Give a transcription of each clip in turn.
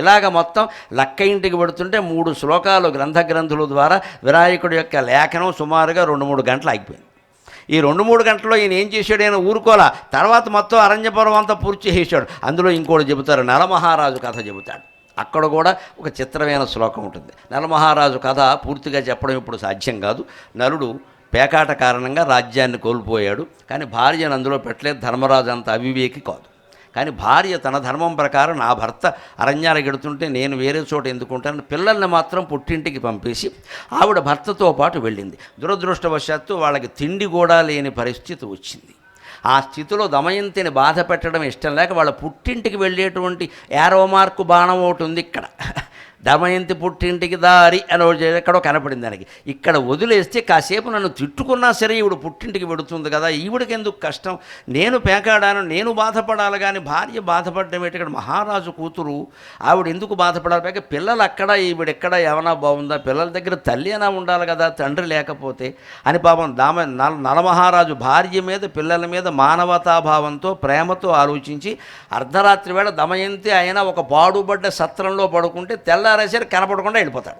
ఇలాగ మొత్తం లక్క ఇంటికి పెడుతుంటే మూడు శ్లోకాలు గ్రంథ గ్రంథుల ద్వారా వినాయకుడి యొక్క లేఖనం సుమారుగా రెండు మూడు గంటలు ఆగిపోయింది. ఈ రెండు మూడు గంటల్లో ఈయన ఏం చేశాడు? ఆయన ఊరుకోలా. తర్వాత మొత్తం అరణ్యపురం అంతా పూర్తి చేశాడు. అందులో ఇంకోటి చెబుతారు నలమహారాజు కథ చెబుతాడు. అక్కడ కూడా ఒక చిత్రమైన శ్లోకం ఉంటుంది. నలమహారాజు కథ పూర్తిగా చెప్పడం ఇప్పుడు సాధ్యం కాదు. నలుడు పేకాట కారణంగా రాజ్యాన్ని కోల్పోయాడు. కానీ భార్యను అందులో పెట్టలేదు ధర్మరాజు అంత అవివేకి కాదు. కానీ భార్య తన ధర్మం ప్రకారం నా భర్త అరణ్యాలకు గెడుతుంటే నేను వేరే చోట ఎందుకుంటాను పిల్లల్ని మాత్రం పుట్టింటికి పంపేసి ఆవిడ భర్తతో పాటు వెళ్ళింది. దురదృష్టవశాత్తు వాళ్ళకి తిండి కూడా లేని పరిస్థితి వచ్చింది. ఆ స్థితిలో దమయంతిని బాధ పెట్టడం ఇష్టం లేక వాళ్ళ పుట్టింటికి వెళ్ళేటువంటి యారో మార్కు బాణం ఒకటి ఉంది ఇక్కడ. దమయంతి పుట్టింటికి దారి అని ఎక్కడో కనపడింది దానికి. ఇక్కడ వదిలేస్తే కాసేపు నన్ను తిట్టుకున్నా సరే ఈవిడ పుట్టింటికి పెడుతుంది కదా ఈవిడికి ఎందుకు కష్టం? నేను పేకాడాను నేను బాధపడాలి కానీ భార్య బాధపడడం ఏంటి? ఇక్కడ మహారాజు కూతురు ఆవిడ ఎందుకు బాధపడాలి? పైగా పిల్లలు అక్కడ ఈవిడెక్కడ ఏమైనా బాగుందా? పిల్లల దగ్గర తల్లి అయినా ఉండాలి కదా తండ్రి లేకపోతే అని పాపం దామ నల నలమహారాజు భార్య మీద పిల్లల మీద మానవతాభావంతో ప్రేమతో ఆలోచించి అర్ధరాత్రి వేళ దమయంతి అయినా ఒక పాడుబడ్డ సత్రంలో పడుకుంటే తెల్ల తెల్లారేసరి కనపడకుండా వెళ్ళిపోతాడు.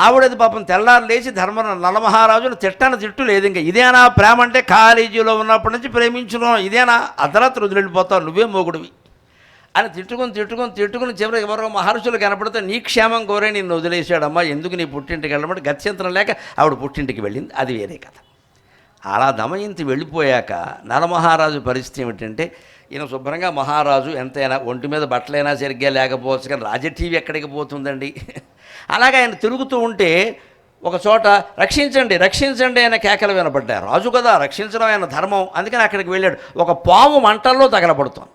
ఆవిడది పాపం తెల్లారు లేచి ధర్మ నలమహారాజును తిట్టన తిట్టు లేదు ఇంకా. ఇదేనా ప్రేమ అంటే కాలేజీలో ఉన్నప్పటి నుంచి ప్రేమించడం ఇదేనా? అర్ధరాత్రి వదిలిపోతావు నువ్వే మొగుడివి. అని తిట్టుకుని తిట్టుకుని తిట్టుకుని చివరికి ఎవరో మహర్షులు కనపడితే నీ క్షేమం కోరే నిన్ను వదిలేశాడమ్మా ఎందుకు నీ పుట్టింటికి వెళ్ళమంటే గత్యంతరం లేక ఆవిడ పుట్టింటికి వెళ్ళింది. అది వేరే కథ. అలా దమయంతి వెళ్ళిపోయాక నలమహారాజు పరిస్థితి ఏమిటంటే ఈయన శుభ్రంగా మహారాజు ఎంతైనా ఒంటి మీద బట్టలైనా సరిగ్గా లేకపోవచ్చు కానీ రాజటీవీ ఎక్కడికి పోతుందండి? అలాగే ఆయన తిరుగుతూ ఉంటే ఒక చోట రక్షించండి రక్షించండి అనే కేకలు వినబడ్డాయి రాజు కదా రక్షించడం ఆయన ధర్మం. అందుకని అక్కడికి వెళ్ళాడు. ఒక పాము మంటల్లో తగలబడుతాం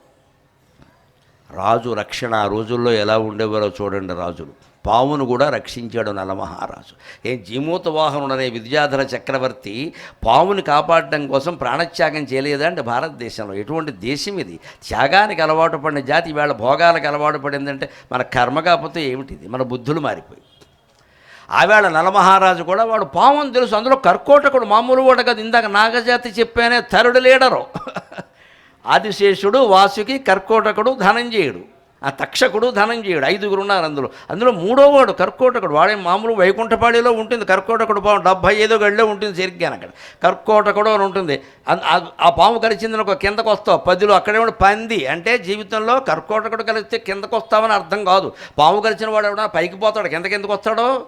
రాజు రక్షణ ఆ రోజుల్లో ఎలా ఉండేవారో చూడండి రాజులు. పావును కూడా రక్షించాడు నలమహారాజు. ఏం జీమోతవాహను అనే విద్యాధర చక్రవర్తి పావుని కాపాడడం కోసం ప్రాణత్యాగం చేయలేదా అంటే భారతదేశంలో? ఎటువంటి దేశం ఇది? త్యాగానికి అలవాటు పడిన జాతి ఇవాళ భోగాలకు అలవాటు పడిందంటే మన కర్మ కాకపోతే ఏమిటిది? మన బుద్ధులు మారిపోయి ఆవేళ నలమహారాజు కూడా వాడు పావుని తెలుసు. అందులో కర్కోటకుడు మామూలు వాడు కదా. ఇందాక నాగజాతి చెప్పానే తరుడు లీడరు. ఆదిశేషుడు వాసుకి కర్కోటకుడు ధనంజయుడు. ఆ తక్షకుడు ధనంజయుడు ఐదుగురు ఉన్నారు అందులో. అందులో మూడో వాడు కర్కోటకుడు. వాడే మామూలు వైకుంఠపాడిలో ఉంటుంది కర్కోటకుడు పాము డెబ్భై ఐదో గడిలో ఉంటుంది సరిగ్గా అక్కడ కర్కోటకుడు అని ఉంటుంది. ఆ- పాము కలిసిందని ఒక కిందకు వస్తావు. పదిలో అక్కడే ఉండి. పంది అంటే జీవితంలో కర్కోటకుడు కలిస్తే కిందకు వస్తావని అర్థం కాదు. పాము కలిసిన వాడు ఎవడన్నా పైకి పోతాడు. కిందకి కిందకు వస్తాడో?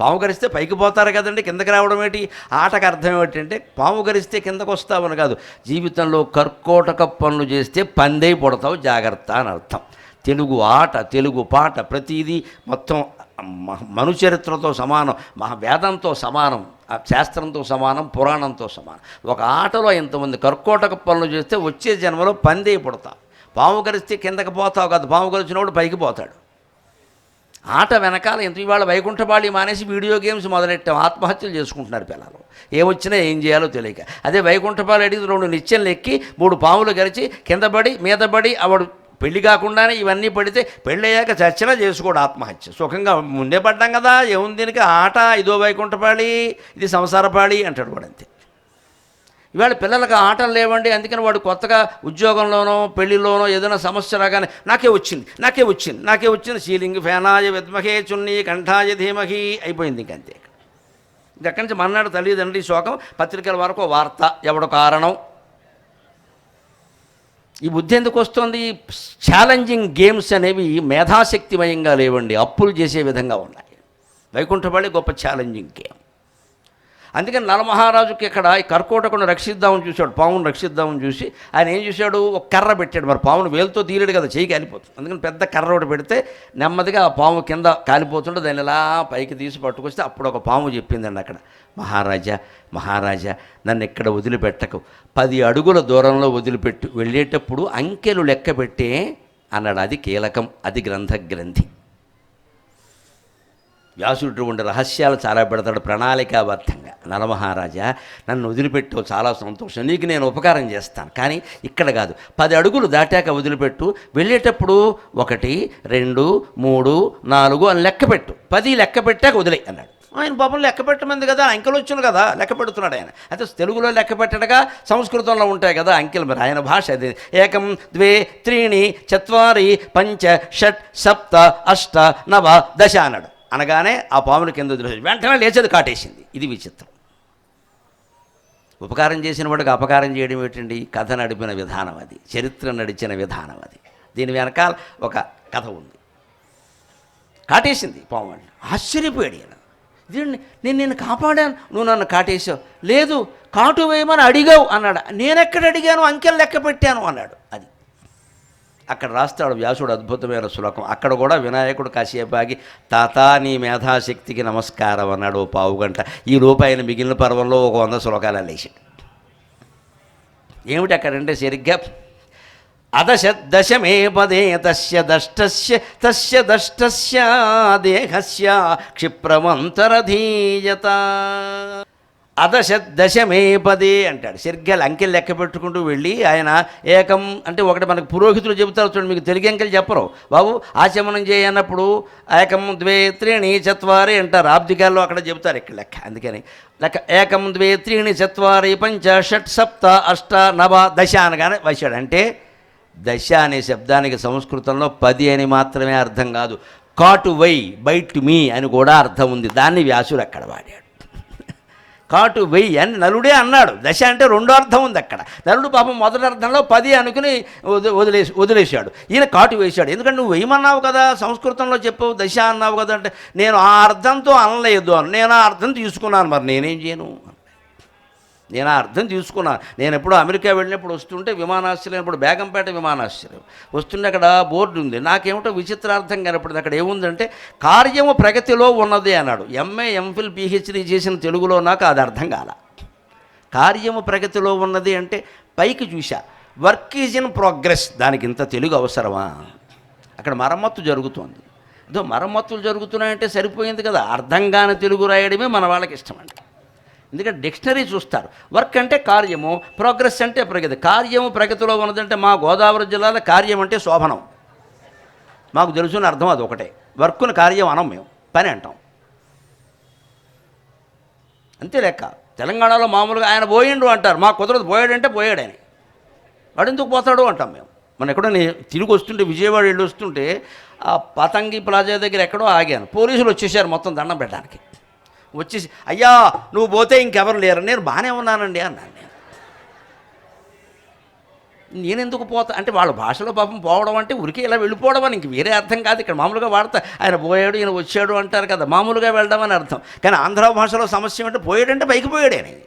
పాము గరిస్తే పైకి పోతారు కదండి కిందకి రావడం ఏంటి? ఆటకు అర్థం ఏమిటంటే పాము గరిస్తే కిందకు వస్తామని కాదు. జీవితంలో కర్కోటక పనులు చేస్తే పందై పుడతావు జాగ్రత్త అని అర్థం. తెలుగు ఆట తెలుగు పాట ప్రతిదీ మొత్తం మ- మనుచరిత్రతో సమానం మహా వేదంతో సమానం ఆ శాస్త్రంతో సమానం పురాణంతో సమానం. ఒక ఆటలో ఇంతమంది కర్కోటక పనులు చేస్తే వచ్చే జన్మలో పందే పుడతావు పాము గరిస్తే కిందకి పోతావు కాదు పాము గరిచినప్పుడు పైకి పోతాడు. ఆట వెనకాల ఎంత ఇవాళ వైకుంఠపాళి మానేసి వీడియో గేమ్స్ మొదలెట్టాం ఆత్మహత్యలు చేసుకుంటున్నారు పిల్లలు. ఏమొచ్చినా ఏం చేయాలో తెలియక. అదే వైకుంఠపాళి అడిగి రెండు నిత్యం ఎక్కి మూడు పాములు గరిచి కింద పడి మీద పడి ఆవిడ పెళ్ళి కాకుండానే ఇవన్నీ పడితే పెళ్ళయ్యాక చచ్చినా చేసుకోడు ఆత్మహత్య. సుఖంగా ముందే పడ్డాం కదా ఏముంది దీనికి? ఆట ఇదో వైకుంఠపాళి ఇది సంసారపాళి అంటాడు వాడు అంతే ఇవాళ పిల్లలకు ఆటలు లేవండి అందుకని వాడు కొత్తగా ఉద్యోగంలోనో పెళ్ళిలోనో ఏదైనా సమస్య రాగానే నాకే వచ్చింది నాకే వచ్చింది నాకే వచ్చింది. సీలింగ్ ఫేనాయ విద్మహే చున్ని కంఠాయ ధీమహి అయిపోయింది ఇంకంతే ఇది ఎక్కడి నుంచి మన్నాడు తల్లిదండ్రి శోకం పత్రికల వరకు వార్త ఎవడు కారణం? ఈ బుద్ధి ఎందుకు వస్తుంది? ఛాలెంజింగ్ గేమ్స్ అనేవి మేధాశక్తిమయంగా లేవండి అప్పులు చేసే విధంగా ఉన్నాయి. వైకుంఠపల్లి గొప్ప ఛాలెంజింగ్ గేమ్ అందుకని నలమహారాజుకి ఇక్కడ ఈ కర్కోటకుని రక్షిద్దామని చూశాడు పావును రక్షిద్దామని చూసి ఆయన ఏం చూశాడు? ఒక కర్ర పెట్టాడు. మరి పావును వేలుతో తీయలేడు కదా చేయి కాలిపోతుంది అందుకని పెద్ద కర్ర ఒకటి పెడితే నెమ్మదిగా ఆ పాము కింద కాలిపోతుంటే దాన్ని ఇలా పైకి తీసి పట్టుకొస్తే అప్పుడు ఒక పాము చెప్పిందండి అక్కడ. మహారాజా మహారాజా నన్ను ఇక్కడ వదిలిపెట్టకు. పది అడుగుల దూరంలో వదిలిపెట్టు. వెళ్ళేటప్పుడు అంకెలు లెక్క పెట్టే అన్నాడు. అది కీలకం అది గ్రంథ గ్రంథి వ్యాసుడు ఉండే రహస్యాలు చాలా పెడతాడు ప్రణాళికాబద్ధంగా. నలమహారాజా నన్ను వదిలిపెట్టు చాలా సంతోషం. నీకు నేను ఉపకారం చేస్తాను. కానీ ఇక్కడ కాదు. పది అడుగులు దాటాక వదిలిపెట్టు. వెళ్ళేటప్పుడు ఒకటి రెండు మూడు నాలుగు అని లెక్క పెట్టు. పది లెక్క పెట్టాక వదిలే అన్నాడు. ఆయన పాపం లెక్క పెట్టమంది కదా అంకెలు వచ్చును కదా లెక్క పెడుతున్నాడు ఆయన. అయితే తెలుగులో లెక్క పెట్టడగా సంస్కృతంలో ఉంటాయి కదా అంకెలు మరి. ఆయన భాష అది. ఏకం ద్వే త్రీణి చత్వారి పంచ షట్ సప్త అష్ట నవ దశ అన్నాడు. అనగానే ఆ పాముని కింద వదిలేసి వెంటనే లేచేది కాటేసింది. ఇది విచిత్రం. ఉపకారం చేసిన వాడికి అపకారం చేయడం ఏంటండి కథ నడిపిన విధానం అది. చరిత్ర నడిచిన విధానం అది. దీని వెనకాల ఒక కథ ఉంది. కాటేసింది పాము ఆశ్చర్యపోయాడు ఈయన. దీన్ని నేను నిన్ను కాపాడాను. నువ్వు నన్ను కాటేసావు లేదు కాటు వేయమని అడిగావు అన్నాడు. నేనెక్కడ అడిగాను? అంకెలు లెక్క పెట్టాను అన్నాడు. అది అక్కడ రాస్తాడు వ్యాసుడు అద్భుతమైన శ్లోకం. అక్కడ కూడా వినాయకుడు కాసేపు ఆగి తాత నీ మేధాశక్తికి నమస్కారం అన్నాడు ఓ పావు గంట. ఈ రూపాయలు మిగిలిన పర్వంలో ఒక వంద శ్లోకాలు లేచాడు ఏమిటి అక్కడంటే సరిగ్గా? అదశ దశమే పదే తస్య దష్టస్య తస్య దష్టస్య దేహస్య క్షిప్రమంతరధీయత. అదశ దశమే పదే అంటాడు. సరిగ్గా అంకెలు లెక్క పెట్టుకుంటూ వెళ్ళి ఆయన ఏకం అంటే ఒకటి మనకు పురోహితులు చెబుతారు చూడండి మీకు తెలుగు అంకెలు చెప్పరు. బాబు ఆచమనం చేయనప్పుడు ఏకం ద్వే త్రీణి చత్వారి అంటారు. ఆబ్దికాల్లో అక్కడ చెబుతారు ఇక్కడ లెక్క అందుకని. లెక్క ఏకం ద్వే త్రీణి చత్వారి పంచ షట్ సప్త అష్ట నవ దశ అనగానే వచ్చాడు అంటే దశ అనే శబ్దానికి సంస్కృతంలో పది అని మాత్రమే అర్థం కాదు. కాటు వై బైట్ మీ అని కూడా అర్థం ఉంది. దాన్ని వ్యాసుడు అక్కడ వాడాడు. కాటు వెయ్యి అని నలుడే అన్నాడు. దశ అంటే రెండో అర్థం ఉంది అక్కడ. నలుడు పాపం మొదటి అర్థంలో పది అనుకుని వదిలేసి వదిలేశాడు. ఈయన కాటు వేశాడు. ఎందుకంటే నువ్వు వెయ్యమన్నావు కదా సంస్కృతంలో చెప్పవు దశ అన్నావు కదా అంటే నేను ఆ అర్థంతో అనలేదు అని నేను ఆ అర్థం తీసుకున్నాను. మరి నేనేం చేయను? నేను ఆ అర్థం తీసుకున్నాను నేను ఎప్పుడు అమెరికా వెళ్ళినప్పుడు వస్తుంటే విమానాశ్రయం ఇప్పుడు బేగంపేట విమానాశ్రయం. వస్తుంటే అక్కడ బోర్డు ఉంది. నాకేమిటో విచిత్రార్థం కనపడింది. అక్కడ ఏముందంటే కార్యము ప్రగతిలో ఉన్నది అన్నాడు. ఎంఏ ఎంఫిల్ పిహెచ్డి చేసిన తెలుగులో నాకు అది అర్థం కాల. కార్యము ప్రగతిలో ఉన్నది అంటే పైకి చూశా. వర్క్ ఈజ్ ఇన్ ప్రోగ్రెస్ దానికి ఇంత తెలుగు అవసరమా? అక్కడ మరమ్మత్తు జరుగుతోంది. ఏదో మరమ్మత్తులు జరుగుతున్నాయంటే సరిపోయింది కదా. అర్థం కాని తెలుగు రాయడమే మన వాళ్ళకి ఇష్టమండి. ఎందుకంటే డిక్షనరీ చూస్తారు. వర్క్ అంటే కార్యము ప్రోగ్రెస్ అంటే ప్రగతి. కార్యము ప్రగతిలో ఉన్నదంటే మా గోదావరి జిల్లాలో కార్యం అంటే శోభనం. మాకు తెలుసున్న అర్థం అది ఒకటే. వర్క్ను కార్యం అనం మేము. పని అంటాం. అంతే లెక్క. తెలంగాణలో మామూలుగా ఆయన పోయిండు అంటారు. మా కుదరదు పోయాడంటే పోయాడు ఆయన వాడు ఎందుకు పోతాడు అంటాం మేము. మన ఎక్కడో తిరిగి వస్తుంటే విజయవాడ వెళ్ళి వస్తుంటే ఆ పతంగి ప్లాజా దగ్గర ఎక్కడో ఆగాను. పోలీసులు వచ్చేసారు మొత్తం దండం పెట్టడానికి. వచ్చేసి అయ్యా నువ్వు పోతే ఇంకెవరు లేరు. నేను బాగానే ఉన్నానండి అన్నాను నేను. నేను ఎందుకు పోతా? అంటే వాళ్ళ భాషలో పాపం పోవడం అంటే ఉరికి ఇలా వెళ్ళిపోవడం అని ఇంక వేరే అర్థం కాదు. ఇక్కడ మామూలుగా వాడతా ఆయన పోయాడు ఈయన వచ్చాడు అంటారు కదా. మామూలుగా వెళ్ళడం అని అర్థం. కానీ ఆంధ్ర భాషలో సమస్య ఏంటంటే పోయాడంటే పైకి పోయాడే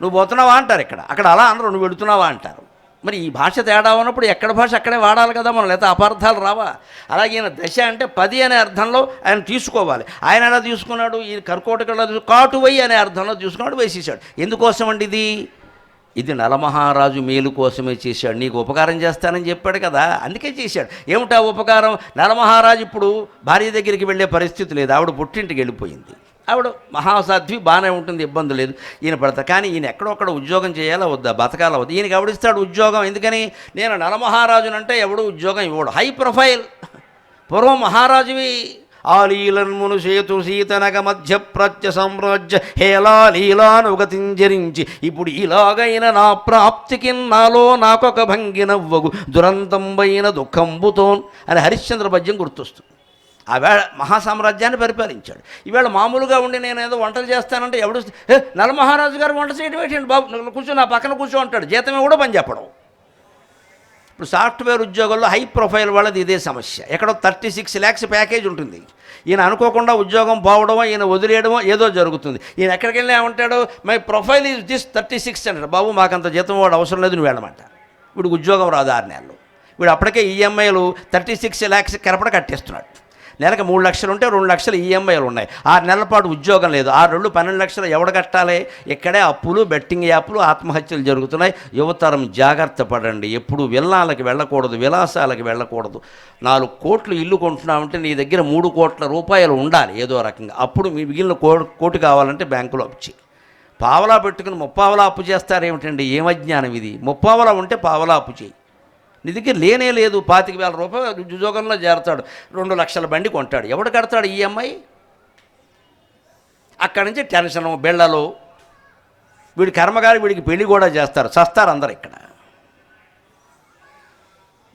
నువ్వు పోతున్నావా? అంటారు ఇక్కడ. అక్కడ అలా అనరు నువ్వు వెళుతున్నావా? అంటారు. మరి ఈ భాష తేడా ఉన్నప్పుడు ఎక్కడ భాష అక్కడే వాడాలి కదా మనం లేకపోతే అపార్థాలు రావా? అలాగే ఈయన దశ అంటే పది అనే అర్థంలో ఆయన తీసుకోవాలి. ఆయన ఎలా తీసుకున్నాడు? ఈ కర్కోటకలో కాటువై అనే అర్థంలో తీసుకున్నాడు వేసేసాడు. ఎందుకోసం అండి ఇది? ఇది నలమహారాజు మేలు కోసమే చేశాడు. నీకు ఉపకారం చేస్తానని చెప్పాడు కదా అందుకే చేశాడు. ఏమిటా ఉపకారం? నలమహారాజు ఇప్పుడు భార్య దగ్గరికి వెళ్ళే పరిస్థితి లేదు. ఆవిడ పుట్టింటికి వెళ్ళిపోయింది. ఆవిడ మహాసాధ్వి బాగానే ఉంటుంది ఇబ్బంది లేదు ఈయన పడతా. కానీ ఈయన ఎక్కడొక్కడ ఉద్యోగం చేయాలా వద్దా? బతకాల వద్దా? ఈయనకి ఎవడిస్తాడు ఉద్యోగం? ఎందుకని? నేను నలమహారాజునంటే ఎవడు ఉద్యోగం ఇవ్వడు. High profile. పూర్వం మహారాజువి ఆలీలన్మును సేతు సీతనగ మధ్య ప్రత్య సామ్రాజ్య హేలాలీలానుగతింజరించి ఇప్పుడు ఇలాగైన నా ప్రాప్తికి నాలో నాకొక భంగి నవ్వగు దురంతంబైన దుఃఖంబుతోన్ అని హరిశ్చంద్ర పద్యం గుర్తొస్తుంది. ఆ మహాసామ్రాజ్యాన్ని పరిపాలించాడు. ఈవేళ మామూలుగా ఉండి నేను ఏదో వంటలు చేస్తానంటే ఎవడు నలమహారాజు గారు వంట చేయడం ఏంటండి బాబు? కూర్చో నా పక్కన కూర్చో అంటాడు. జీతమే కూడా పని చెప్పడం. ఇప్పుడు సాఫ్ట్వేర్ ఉద్యోగంలో హై ప్రొఫైల్ వాళ్ళది ఇదే సమస్య. ఎక్కడో థర్టీ సిక్స్ ల్యాక్స్ ప్యాకేజ్ ఉంటుంది. ఈయన అనుకోకుండా ఉద్యోగం పోవడమో ఈయన వదిలేయడమో ఏదో జరుగుతుంది. ఈయన ఎక్కడికి వెళ్ళి ఏమంటాడు my profile is this thirty six అంటాడు. బాబు మాకంత జీతం వాడు అవసరం లేదు నువ్వు వెళ్ళమంట. వీడు ఉద్యోగం రాదు ఆరు నెలలు. వీడు అప్పటికే ఈఎంఐలు థర్టీ సిక్స్ ల్యాక్స్ కరపడ కట్టేస్తున్నాడు. నెలకు మూడు లక్షలు ఉంటే రెండు లక్షలు ఈఎంఐలు ఉన్నాయి. ఆరు నెలల పాటు ఉద్యోగం లేదు. ఆరు రెండు పన్నెండు లక్షలు ఎవడ కట్టాలి? ఇక్కడే అప్పులు బెట్టింగ్ యాప్లు ఆత్మహత్యలు జరుగుతున్నాయి. యువతరం జాగ్రత్త పడండి. ఎప్పుడు విల్లాలకి వెళ్ళకూడదు విలాసాలకు వెళ్ళకూడదు. నాలుగు కోట్లు ఇల్లు కొంటున్నామంటే నీ దగ్గర మూడు కోట్ల రూపాయలు ఉండాలి ఏదో రకంగా. అప్పుడు మీ మిగిలిన కో కోటి కావాలంటే బ్యాంకులో అప్పు చేయి పావలా పెట్టుకుని ముప్పావలా అప్పు చేస్తారేమిటండి? ఏమజ్ఞానం ఇది? ముప్పావలా ఉంటే పావలా అప్పు చేయి నిధికి లేనే లేదు పాతిక వేల రూపాయలు ఉద్యోగంలో చేరతాడు. రెండు లక్షల బండి కొంటాడు. ఎవడు కడతాడు ఈఎంఐ? అక్కడి నుంచి టెన్షను బిళ్ళలు. వీడి కర్మగారు వీడికి పెళ్ళి కూడా చేస్తారు. చస్తారు అందరు ఇక్కడ.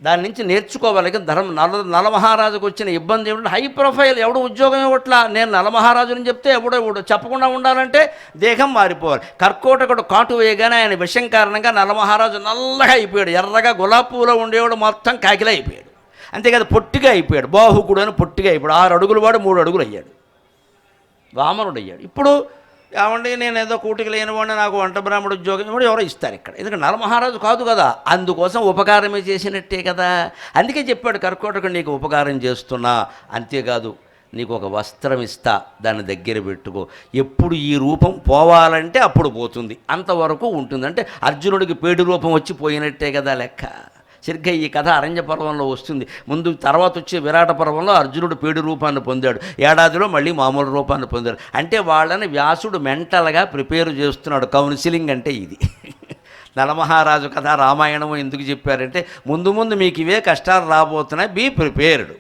దాని నుంచి నేర్చుకోవాలి. కానీ ధర్మ నల నలమహారాజుకు వచ్చిన ఇబ్బంది ఏమిటంటే హై ప్రొఫైల్ ఎవడు ఉద్యోగం ఇవ్వట్లా? నేను నలమహారాజుని చెప్తే ఎవడో ఎవడు చెప్పకుండా ఉండాలంటే దేహం మారిపోవాలి. కర్కోటకుడు కాటు వేయగానే ఆయన విషయం కారణంగా నలమహారాజు నల్లగా అయిపోయాడు. ఎర్రగా గులాబీ పూలో ఉండేవాడు మొత్తం కాకిలా అయిపోయాడు. అంతేకాదు పొట్టిగా అయిపోయాడు. బాహుకుడు అని పొట్టిగా అయిపోయాడు. ఆరు అడుగులు వాడు మూడు అడుగులు అయ్యాడు. వామనుడు అయ్యాడు. ఇప్పుడు ఏమండి నేను ఏదో కూటికి లేనివాడిని నాకు వంట బ్రాహ్మడు ఉద్యోగం ఇవ్వడం ఎవరో ఇస్తారు ఇక్కడ. ఎందుకంటే నలమహారాజు కాదు కదా అందుకోసం ఉపకారమే చేసినట్టే కదా. అందుకే చెప్పాడు కర్కోటకుడు నీకు ఉపకారం చేస్తున్నా అంతేకాదు నీకు ఒక వస్త్రం ఇస్తా దాన్ని దగ్గర పెట్టుకో. ఎప్పుడు ఈ రూపం పోవాలంటే అప్పుడు పోతుంది అంతవరకు ఉంటుంది. అంటే అర్జునుడికి పేడు రూపం వచ్చి పోయినట్టే కదా లెక్క. సరిగ్గా ఈ కథ అరణ్య పర్వంలో వస్తుంది. ముందు తర్వాత వచ్చే విరాట పర్వంలో అర్జునుడు పేడు రూపాన్ని పొందాడు. ఏడాదిలో మళ్ళీ మామూలు రూపాన్ని పొందాడు. అంటే వాళ్ళని వ్యాసుడు మెంటల్గా ప్రిపేర్ చేస్తున్నాడు. కౌన్సిలింగ్ అంటే ఇది. నలమహారాజు కథ రామాయణం ఎందుకు చెప్పారంటే ముందు ముందు మీకు ఇవే కష్టాలు రాబోతున్నాయి. Be prepared.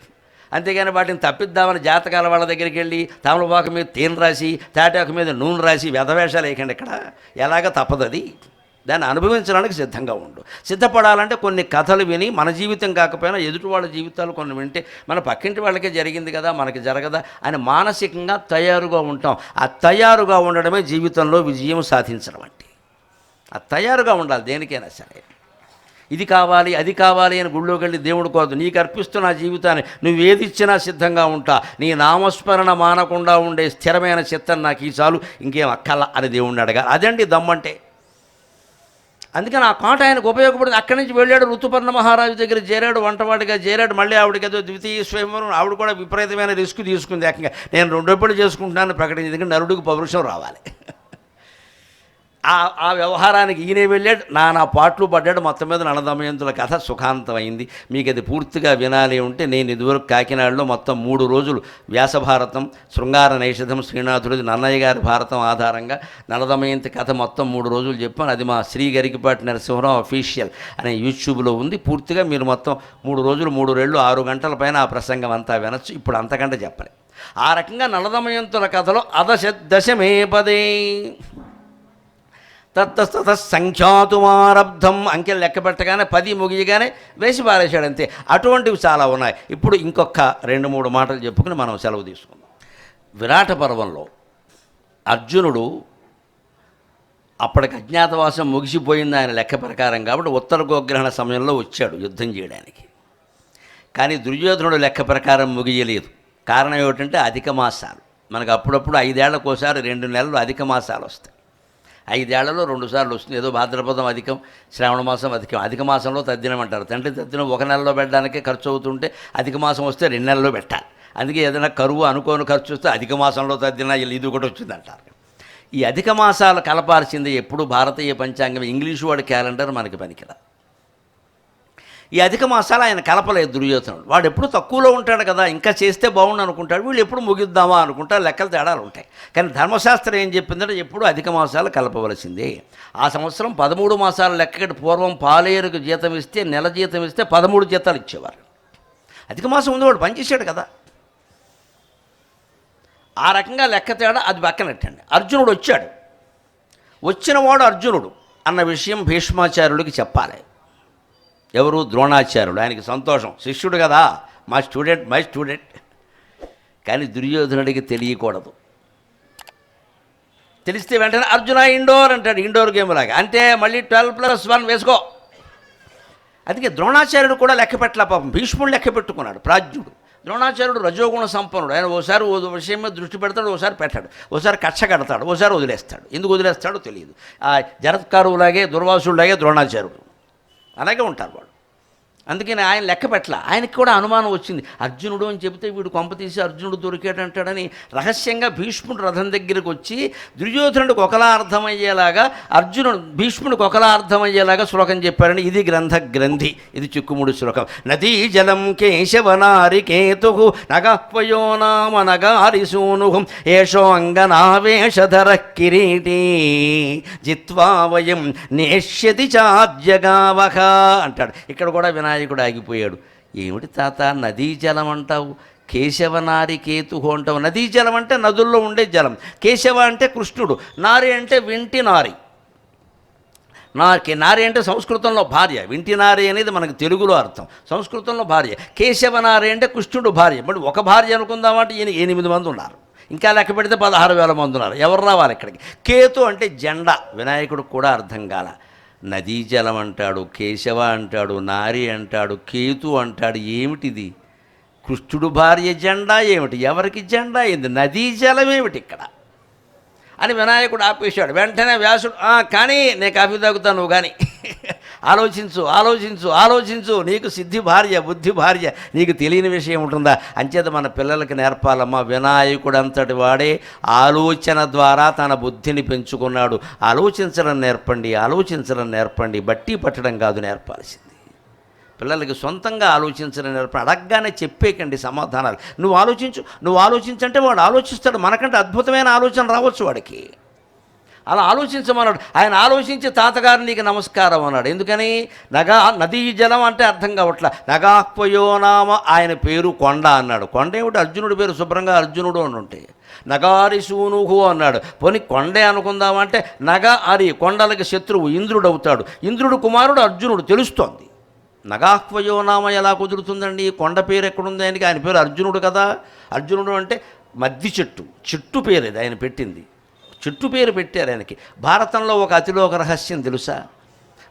అంతేగాని వాటిని తప్పిద్దామని జాతకాల వాళ్ళ దగ్గరికి వెళ్ళి తమలపాకు మీద తేనె రాసి తాటాకు మీద నూనె రాసి వ్యధవేషాలు వేయకండి ఇక్కడ. ఎలాగ తప్పదది? దాన్ని అనుభవించడానికి సిద్ధంగా ఉండు. సిద్ధపడాలంటే కొన్ని కథలు విని మన జీవితం కాకపోయినా ఎదుటి వాళ్ళ జీవితాలు కొన్ని వింటే మన పక్కింటి వాళ్ళకే జరిగింది కదా మనకి జరగదా అని మానసికంగా తయారుగా ఉంటాం. ఆ తయారుగా ఉండడమే జీవితంలో విజయం సాధించడం అంటే. ఆ తయారుగా ఉండాలి దేనికైనా సరే. ఇది కావాలి అది కావాలి అని గుళ్ళోకి వెళ్ళి దేవుడు కోదు నీకు అర్పిస్తున్న జీవితాన్ని నువ్వు ఏది ఇచ్చినా సిద్ధంగా ఉంటా. నీ నామస్మరణ మానకుండా ఉండే స్థిరమైన చిత్తం నాకు ఈ చాలు ఇంకేం అక్కల అని దేవుణ్ణి అడగాలి. అదండి దమ్మంటే. అందుకని ఆ కాట ఆయనకు ఉపయోగపడింది. అక్కడి నుంచి వెళ్ళాడు ఋతుపర్ణ మహారాజు దగ్గర చేరాడు వంటవాడిగా చేరాడు. మళ్ళీ ఆవిడకేదో ద్వితీయ స్వయంవరం ఆవిడ కూడా విపరీతమైన రిస్క్ తీసుకుంది. ఏకంగా నేను రెండో పెళ్ళి చేసుకుంటున్నాను ప్రకటించింది. ఎందుకంటే నరుడికి పౌరుషం రావాలి. ఆ ఆ వ్యవహారానికి ఈయనే వెళ్ళాడు. నానా పాటలు పడ్డాడు. మొత్తం మీద నలదమయంతుల కథ సుఖాంతమైంది. మీకు అది పూర్తిగా వినాలి ఉంటే నేను ఇదివరకు కాకినాడలో మొత్తం మూడు రోజులు వ్యాసభారతం శృంగార నైషధం శ్రీనాథుడిది నన్నయ్య గారి భారతం ఆధారంగా నలదమయంతి కథ మొత్తం మూడు రోజులు చెప్పాను. అది మా శ్రీ గరికిపాటి నరసింహరావు అఫీషియల్ అనే యూట్యూబ్లో ఉంది. పూర్తిగా మీరు మొత్తం మూడు రోజులు మూడు రెళ్ళు ఆరు గంటల పైన ఆ ప్రసంగం అంతా వినొచ్చు. ఇప్పుడు అంతకంటే చెప్పలే. ఆ రకంగా నలదమయంతుల కథలో అదశ దశమే పదే తత్తస్తత సంఖ్యాతుమారబ్ధం అంకెలు లెక్క పెట్టగానే పది ముగియగానే వేసి పారేశాడు అంతే అటువంటివి చాలా ఉన్నాయి. ఇప్పుడు ఇంకొక రెండు మూడు మాటలు చెప్పుకుని మనం సెలవు తీసుకుందాం. విరాట పర్వంలో అర్జునుడు అప్పటికి అజ్ఞాతవాసం ముగిసిపోయింది ఆయన లెక్క ప్రకారం కాబట్టి ఉత్తర గోగ్రహణ సమయంలో వచ్చాడు యుద్ధం చేయడానికి. కానీ దుర్యోధనుడు లెక్క ప్రకారం ముగియలేదు. కారణం ఏమిటంటే అధిక మాసాలు. మనకు అప్పుడప్పుడు ఐదేళ్ళకోసారి రెండు నెలలు అధిక మాసాలు వస్తాయి. ఐదేళ్ళలో రెండు సార్లు వస్తుంది. ఏదో భాద్రపదం అధికం శ్రావణ మాసం అధికం. అధిక మాసంలో తద్దినం అంటారు. తండ్రి తద్దినం ఒక నెలలో పెట్టడానికే ఖర్చు అవుతుంటే అధిక మాసం వస్తే రెండు నెలల్లో పెట్టాలి. అందుకే ఏదైనా కరువు అనుకోని ఖర్చు వస్తే అధిక మాసంలో తద్దిన ఇది కూడా వచ్చిందంటారు ఈ అధిక మాసాలు కలపాల్సింది ఎప్పుడు భారతీయ పంచాంగం. ఇంగ్లీషు వాడి క్యాలెండర్ మనకి పనికిరాదు. ఈ అధిక మాసాలు ఆయన కలపలేదు దుర్యోధనుడు. వాడు ఎప్పుడు తక్కువలో ఉంటాడు కదా ఇంకా చేస్తే బాగుండు అనుకుంటాడు. వీళ్ళు ఎప్పుడు ముగిద్దామా అనుకుంటారు. లెక్కలు తేడాలు ఉంటాయి. కానీ ధర్మశాస్త్రం ఏం చెప్పిందంటే ఎప్పుడు అధిక మాసాలు కలపవలసిందే. ఆ సంవత్సరం పదమూడు మాసాల లెక్కటి పూర్వం పాలేరుకు జీతం ఇస్తే నెల జీతం ఇస్తే పదమూడు జీతాలు ఇచ్చేవారు. అధిక మాసం ఉంది వాడు పనిచేశాడు కదా. ఆ రకంగా లెక్క తేడా అది పక్కనట్టండి. అర్జునుడు వచ్చాడు. వచ్చినవాడు అర్జునుడు అన్న విషయం భీష్మాచార్యుడికి చెప్పాలి. ఎవరు ద్రోణాచార్యుడు ఆయనకి సంతోషం. శిష్యుడు కదా. మా స్టూడెంట్ మై స్టూడెంట్. కానీ దుర్యోధనుడికి తెలియకూడదు. తెలిస్తే వెంటనే అర్జున ఇండోర్ అంటాడు. ఇండోర్ గేమ్ లాగా. అంటే మళ్ళీ ట్వెల్వ్ ప్లస్ వన్ వేసుకో. అందుకే ద్రోణాచార్యుడు కూడా లెక్క పెట్టలే పాపం. భీష్ముడు లెక్క పెట్టుకున్నాడు. ప్రాజ్ఞుడు. ద్రోణాచార్యుడు రజోగుణ సంపన్నుడు. ఆయన ఓసారి ఓ విషయం మీద దృష్టి పెడతాడు ఓసారి పెట్టాడు. ఓసారి కక్ష కడతాడు ఓసారి వదిలేస్తాడు. ఎందుకు వదిలేస్తాడో తెలియదు. ఆ జరత్కారులాగే దుర్వాసులాగే ద్రోణాచార్యుడు. అలాగే ఉంటారు వాళ్ళు. అందుకని ఆయన లెక్క పెట్టల. ఆయనకి కూడా అనుమానం వచ్చింది. అర్జునుడు అని చెబితే వీడు కొంప తీసి అర్జునుడు దొరికాడంటాడని రహస్యంగా భీష్ముడు రథం దగ్గరికి వచ్చి దుర్యోధనుడికి ఒకలా అర్థమయ్యేలాగా అర్జునుడు భీష్ముడికి ఒకలా అర్థమయ్యేలాగా శ్లోకం చెప్పారని ఇది గ్రంథ గ్రంథి. ఇది చిక్కుముడి శ్లోకం. నదీ జలం కేశవనారి కేతు నగపయో నామ నగారిసూను ఏషో కిరీటీ జిత్వా వయం నేష్యతి చాద్యగావహ అంటాడు. ఇక్కడ కూడా వినాయకుడు ఆగిపోయాడు. ఏమిటి తాత నదీ జలం అంటావు? కేశవ నారి కేతు అంటాం నదీ జలం అంటే నదుల్లో ఉండే జలం. కేశవ అంటే కృష్ణుడు. నారి అంటే వింటి నారి. నాకి నారి అంటే సంస్కృతంలో భార్య. వింటి నారి అనేది మనకు తెలుగులో అర్థం. సంస్కృతంలో భార్య. కేశవ నారి అంటే కృష్ణుడు భార్య. మరి ఒక భార్య అనుకుందామంటే ఈయన ఎనిమిది మంది ఉన్నారు. ఇంకా లెక్క పెడితే పదహారు వేల మంది ఉన్నారు. ఎవరు రావాలి ఇక్కడికి? కేతు అంటే జెండా. వినాయకుడు కూడా అర్థం కాల. నదీ జలం అంటాడు కేశవ అంటాడు నారి అంటాడు కేతు అంటాడు ఏమిటిది? కృష్ణుడు భార్య జెండా ఏమిటి? ఎవరికి జెండా ఏంది? నదీ జలం ఏమిటి ఇక్కడ? అని వినాయకుడు ఆపేశాడు. వెంటనే వ్యాసుడు కానీ నేను కాఫీ తాగుతాను నువ్వు కానీ ఆలోచించు ఆలోచించు ఆలోచించు. నీకు సిద్ధి భార్య బుద్ధి భార్య నీకు తెలియని విషయం ఉంటుందా? అంచేత మన పిల్లలకి నేర్పాలమ్మా వినాయకుడు అంతటి వాడే ఆలోచన ద్వారా తన బుద్ధిని పెంచుకున్నాడు. ఆలోచించడం నేర్పండి ఆలోచించడం నేర్పండి. బట్టి పట్టడం కాదు నేర్పాల్సింది. పిల్లలకి సొంతంగా ఆలోచించడం నేర్పడం అడగగానే చెప్పేకండి సమాధానాలు. నువ్వు ఆలోచించు నువ్వు ఆలోచించంటే వాడు ఆలోచిస్తాడు. మనకంటే అద్భుతమైన ఆలోచన రావచ్చు వాడికి. అలా ఆలోచించమన్నాడు. ఆయన ఆలోచించి తాతగారు నీకు నమస్కారం అన్నాడు. ఎందుకని? నగా నదీ జలం అంటే అర్థం కావట్లా. నగాక్వయోనామ ఆయన పేరు కొండ అన్నాడు. కొండ ఏమిటి? అర్జునుడి పేరు శుభ్రంగా అర్జునుడు అని ఉంటే. నగారి సూనుహు అన్నాడు. పోనీ కొండే అనుకుందామంటే నగ అరి కొండలకి శత్రువు ఇంద్రుడు అవుతాడు. ఇంద్రుడు కుమారుడు అర్జునుడు తెలుస్తోంది. నగాహ్వయోనామ ఎలా కుదురుతుందండి? కొండ పేరు ఎక్కడుంది? ఆయనకి ఆయన పేరు అర్జునుడు కదా. అర్జునుడు అంటే మద్ది చెట్టు. చెట్టు పేరు ఇది ఆయన పెట్టింది. చెట్టు పేరు పెట్టారు ఆయనకి. భారతంలో ఒక అతిలోక రహస్యం తెలుసా?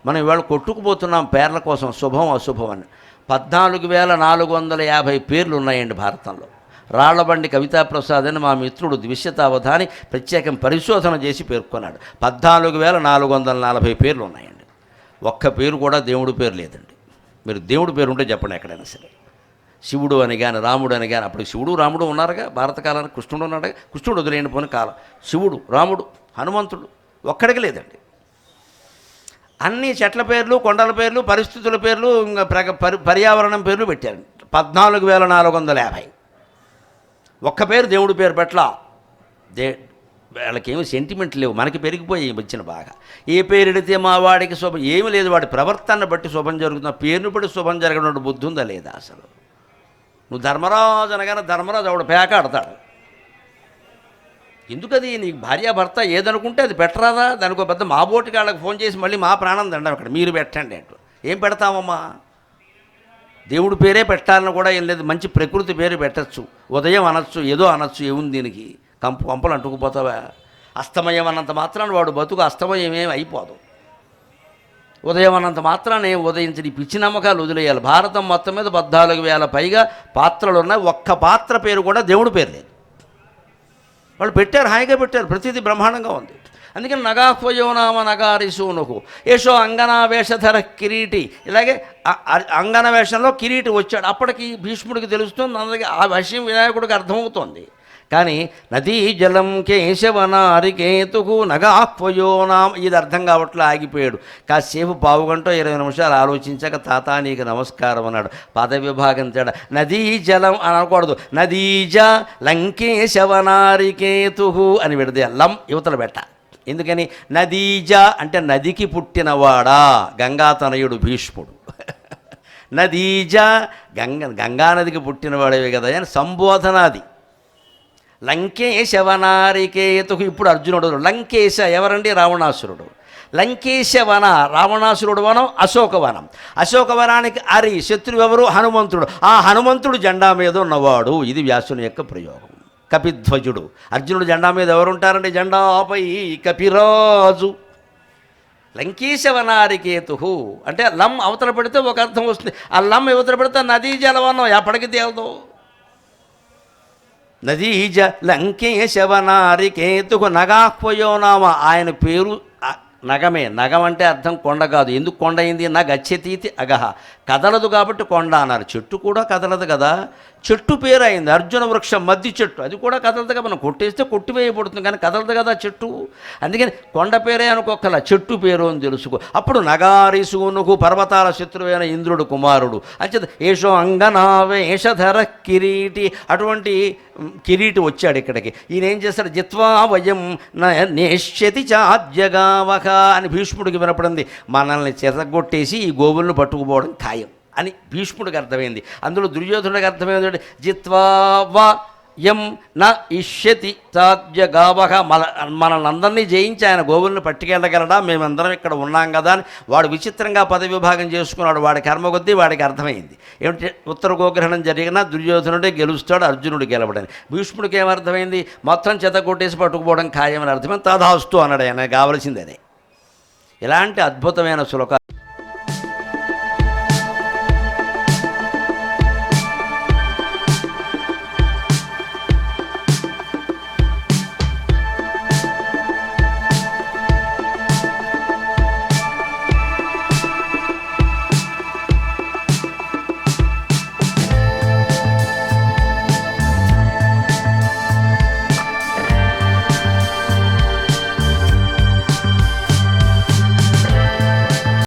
మనం ఇవాళ కొట్టుకుపోతున్నాం పేర్ల కోసం. శుభం అశుభం అని. పద్నాలుగు వేల నాలుగు వందల యాభై పేర్లు ఉన్నాయండి భారతంలో. రాళ్ళబండి కవితాప్రసాద్ అని మా మిత్రుడు ద్విశ్యతావధాని ప్రత్యేకం పరిశోధన చేసి పేర్కొన్నాడు. పద్నాలుగు వేల నాలుగు వందల నలభై పేర్లు ఉన్నాయండి. ఒక్క పేరు కూడా దేవుడి పేరు లేదండి. మీరు దేవుడి పేరు ఉంటే చెప్పండి ఎక్కడైనా సరే. శివుడు అని కానీ రాముడు అని కానీ అప్పుడు శివుడు రాముడు ఉన్నారుగా భారత కాలానికి కృష్ణుడు ఉన్నాడు కృష్ణుడు వదిలేని పోని కాలం. శివుడు రాముడు హనుమంతుడు ఒక్కడికి లేదండి. అన్ని చెట్ల పేర్లు కొండల పేర్లు పరిస్థితుల పేర్లు ఇంకా ప్రగ పరి పర్యావరణం పేర్లు పెట్టారు. పద్నాలుగు వేల నాలుగు వందల యాభై. ఒక్క పేరు దేవుడి పేరు పెట్ల దే వాళ్ళకేమి సెంటిమెంట్ లేవు. మనకి పెరిగిపోయి వచ్చిన బాగా. ఏ పేరు ఎడితే మా వాడికి శుభం ఏమి లేదు. వాడి ప్రవర్తన బట్టి శుభం జరుగుతున్న పేరును బట్టి శుభం జరగడం బుద్ధి ఉందా లేదా అసలు? నువ్వు ధర్మరాజు అనగానే ధర్మరాజు ఆవిడ పేక ఆడతాడు. ఎందుకది? నీకు భార్యాభర్త ఏదనుకుంటే అది పెట్టరాదా? దానికి పెద్ద మా బోటికి వాళ్ళకి ఫోన్ చేసి మళ్ళీ మా ప్రాణం దండం అక్కడ మీరు పెట్టండి అంటూ. ఏం పెడతామమ్మా దేవుడి పేరే పెట్టాలని కూడా ఏం లేదు. మంచి ప్రకృతి పేరు పెట్టచ్చు. ఉదయం అనొచ్చు ఏదో అనొచ్చు. ఏముంది దీనికి? కంపు కంపలు అంటుకుపోతావా అస్తమయం అన్నంత మాత్రాన వాడు బతుకు అస్తమయం అయిపోదు. ఉదయం అన్నంత మాత్రానే ఉదయించిన ఉదయించని పిచ్చి నమ్మకాలు వదిలేయాలి. భారతం మొత్తం మీద పద్నాలుగు వేల పైగా పాత్రలు ఉన్నాయి. ఒక్క పాత్ర పేరు కూడా దేవుడి పేరు లేదు. వాళ్ళు పెట్టారు హాయిగా పెట్టారు. ప్రతిదీ బ్రహ్మాండంగా ఉంది. అందుకని నగాహ్వయోనామ నగారిసూనుకు ఏషో అంగనా వేషధర కిరీటి. ఇలాగే అ- అంగన వేషంలో కిరీటి వచ్చాడు. అప్పటికి భీష్ముడికి తెలుస్తుంది అందుకే ఆ విషయం వినాయకుడికి అర్థమవుతోంది. కానీ నదీ జలం కేశవనారికేతుకు నగాహ్వయోనామ ఇది అర్థం కావట్లే ఆగిపోయాడు. కాసేపు పావుగంట ఇరవై నిమిషాలు ఆలోచించాక తాత నీకు నమస్కారం అన్నాడు. పద విభాగం తేడా. నదీ జలం అని అనకూడదు. నదీజ లంకేశవనారికేతు అని పెడితే లం యువతలు పెట్ట. ఎందుకని? నదీజ అంటే నదికి పుట్టినవాడా? గంగాతనయుడు భీష్ముడు. నదీజ గంగ గంగానదికి పుట్టినవాడేవి కదా అని సంబోధనాది. లంకేశవనారికేతుకు ఇప్పుడు అర్జునుడు లంకేశ ఎవరండి? రావణాసురుడు. లంకేశవన రావణాసురుడు వనం అశోకవనం. అశోకవనానికి అరి శత్రువు ఎవరు? హనుమంతుడు. ఆ హనుమంతుడు జెండా మీద ఉన్నవాడు. ఇది వ్యాసుని యొక్క ప్రయోగం. కపిధ్వజుడు. అర్జునుడు జెండా మీద ఎవరుంటారండి? జెండాపై కపిరాజు. లంకేశవనారికేతు అంటే లం అవతల పెడితే ఒక అర్థం వస్తుంది. ఆ లం అవతల పెడితే నదీ జలవనం ఎప్పటికి తేలదు. నదీజ లంకేశవనారికేతుకు నగాహ్వయోనామ ఆయన పేరు నగమే. నగం అంటే అర్థం కొండ కాదు. ఎందుకు కొండ అయింది? నగచ్చతీతి అగహ. కదలదు కాబట్టి కొండ అన్నారు. చెట్టు కూడా కదలదు కదా. చెట్టు పేరు అయింది. అర్జున వృక్షం మద్ది చెట్టు. అది కూడా కదలదు కదా. మనం కొట్టేస్తే కొట్టివేయబడుతుంది కానీ కదలదు కదా చెట్టు. అందుకని కొండ పేరే అనుకోకల చెట్టు పేరు అని తెలుసుకో. అప్పుడు నగారిసూనుకు పర్వతాల శత్రువైన ఇంద్రుడు కుమారుడు. అంచేత ఏషో అంగనావేషధర కిరీటి. అటువంటి కిరీటి వచ్చాడు ఇక్కడికి. ఈయన ఏం చేస్తాడు? జిత్వా వయం నేష్యతి చాద్యగావక అని భీష్ముడికి వినపడింది. మనల్ని చెరగొట్టేసి ఈ గోవులను పట్టుకుపోవడం ఖాయం. అని భీష్ముడికి అర్థమైంది. అందులో దుర్యోధనుడికి అర్థమైంది జిత్వా వా యం న ఇష్యతి తాజ్య గావహ. మన మనల్ని అందరినీ జయించి ఆయన గోవుల్ని పట్టుకెళ్ళగలడా? మేమందరం ఇక్కడ ఉన్నాం కదా అని వాడు విచిత్రంగా పదవి విభాగం చేసుకున్నాడు. వాడి కర్మ కొద్దీ వాడికి అర్థమైంది. ఏమిటి? ఉత్తర గోగ్రహణం జరిగినా దుర్యోధనుడే గెలుస్తాడు అర్జునుడు గెలవడని. భీష్ముడికి ఏమర్థమైంది మొత్తం చెత్త కొట్టేసి పట్టుకుపోవడం ఖాయమని అర్థమైంది. తదాస్తు అన్నాడు ఆయన కావలసిందని ఇలాంటి అద్భుతమైన శులక